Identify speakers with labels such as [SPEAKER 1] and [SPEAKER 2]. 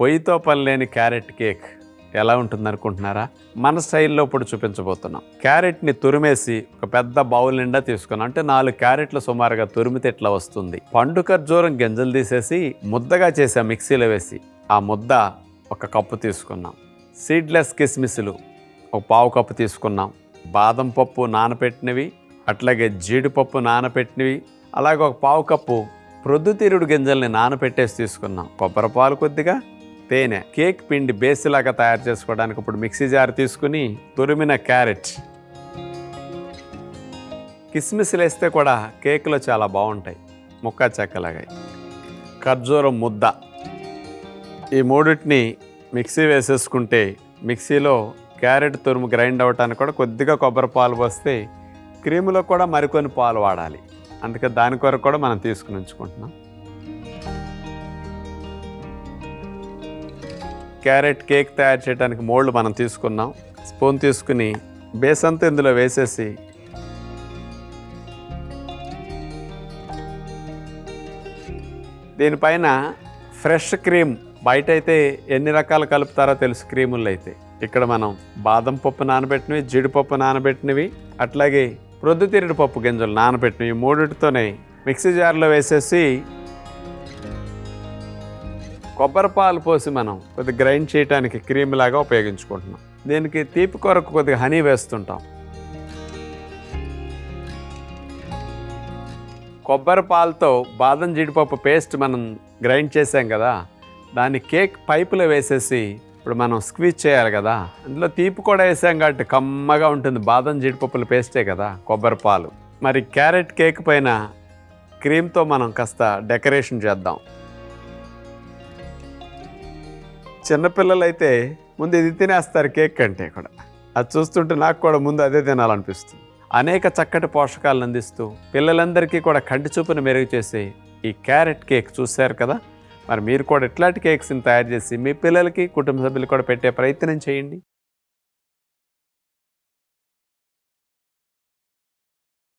[SPEAKER 1] పొయ్యితో పని లేని carrot cake ఎలా ఉంటుంది అనుకుంటున్నారా మన స్టైల్లో ఇప్పుడు చూపించబోతున్నాం. క్యారెట్ని తురిమేసి ఒక పెద్ద బౌల్ నిండా తీసుకున్నాం. అంటే నాలుగు క్యారెట్లు సుమారుగా తురిమితే ఇట్లా వస్తుంది. పండు ఖర్జూరం గింజలు తీసేసి ముద్దగా చేసా మిక్సీలో వేసి ఆ ముద్ద ఒక కప్పు తీసుకున్నాం. సీడ్లెస్ కిస్మిస్లు ఒక పావు కప్పు తీసుకున్నాం. బాదం పప్పు నానపెట్టినవి అట్లాగే జీడిపప్పు నానపెట్టినవి అలాగే ఒక పావు కప్పు ప్రొద్దుతీరుడు గింజల్ని నానపెట్టేసి తీసుకున్నాం. కొబ్బరి పాలు కొద్దిగా తేనె. కేక్ పిండి బేసిలాగా తయారు చేసుకోవడానికి ఇప్పుడు మిక్సీ జార్ తీసుకుని తురిమిన క్యారెట్. కిస్మిస్లు వేస్తే కూడా కేకులో చాలా బాగుంటాయి. ముక్క చెక్కలాగా ఖర్జూరం ముద్ద. ఈ మూడింటిని మిక్సీ వేసేసుకుంటే మిక్సీలో క్యారెట్ తురుము గ్రైండ్ అవ్వటానికి కూడా కొద్దిగా కొబ్బరి పాలు పోస్తే క్రీములో కూడా మరికొన్ని పాలు వాడాలి. అందుకే దాని కొరకు కూడా మనం తీసుకుని ఉంచుకుంటున్నాం. క్యారెట్ కేక్ తయారు చేయడానికి మోల్డ్ మనం తీసుకున్నాం. స్పూన్ తీసుకుని బేస్ అంతా ఇందులో వేసేసి దీనిపైన ఫ్రెష్ క్రీమ్ బయట అయితే ఎన్ని రకాలు కలుపుతారో తెలుసు క్రీముల్లో అయితే ఇక్కడ మనం బాదం పప్పు నానబెట్టినవి జీడిపప్పు నానబెట్టినవి అట్లాగే ప్రొద్దుతిరిడి పప్పు గింజలు నానబెట్టినవి మూడింటితోనే మూడిటితోనే మిక్సీ జార్లో వేసేసి కొబ్బరి పాలు పోసి మనం కొద్దిగా గ్రైండ్ చేయడానికి క్రీమ్ లాగా ఉపయోగించుకుంటున్నాం. దీనికి తీపి కొరకు కొద్దిగా హనీ వేస్తుంటాం. కొబ్బరి పాలతో బాదం జీడిపప్పు పేస్ట్ మనం గ్రైండ్ చేసాం కదా దాన్ని కేక్ పైపులో వేసేసి ఇప్పుడు మనం స్క్వీజ్ చేయాలి కదా అందులో తీపి కూడా వేసాం కాబట్టి కమ్మగా ఉంటుంది. బాదం జీడిపప్పుల పేస్టే కదా కొబ్బరి పాలు. మరి క్యారెట్ కేక్ పైన క్రీమ్తో మనం కాస్త డెకరేషన్ చేద్దాం. చిన్నపిల్లలు అయితే ముందు ఇది తినేస్తారు కేక్ కంటే కూడా. అది చూస్తుంటే నాకు కూడా ముందు అదే తినాలనిపిస్తుంది. అనేక చక్కటి పోషకాలను అందిస్తూ పిల్లలందరికీ కూడా కంటి చూపును మెరుగు చేసే ఈ క్యారెట్ కేక్ చూశారు కదా? మరి మీరు కూడా ఇట్లాంటి కేక్స్ని తయారు చేసి మీ పిల్లలకి కుటుంబ సభ్యులు కూడా పెట్టే ప్రయత్నం చేయండి.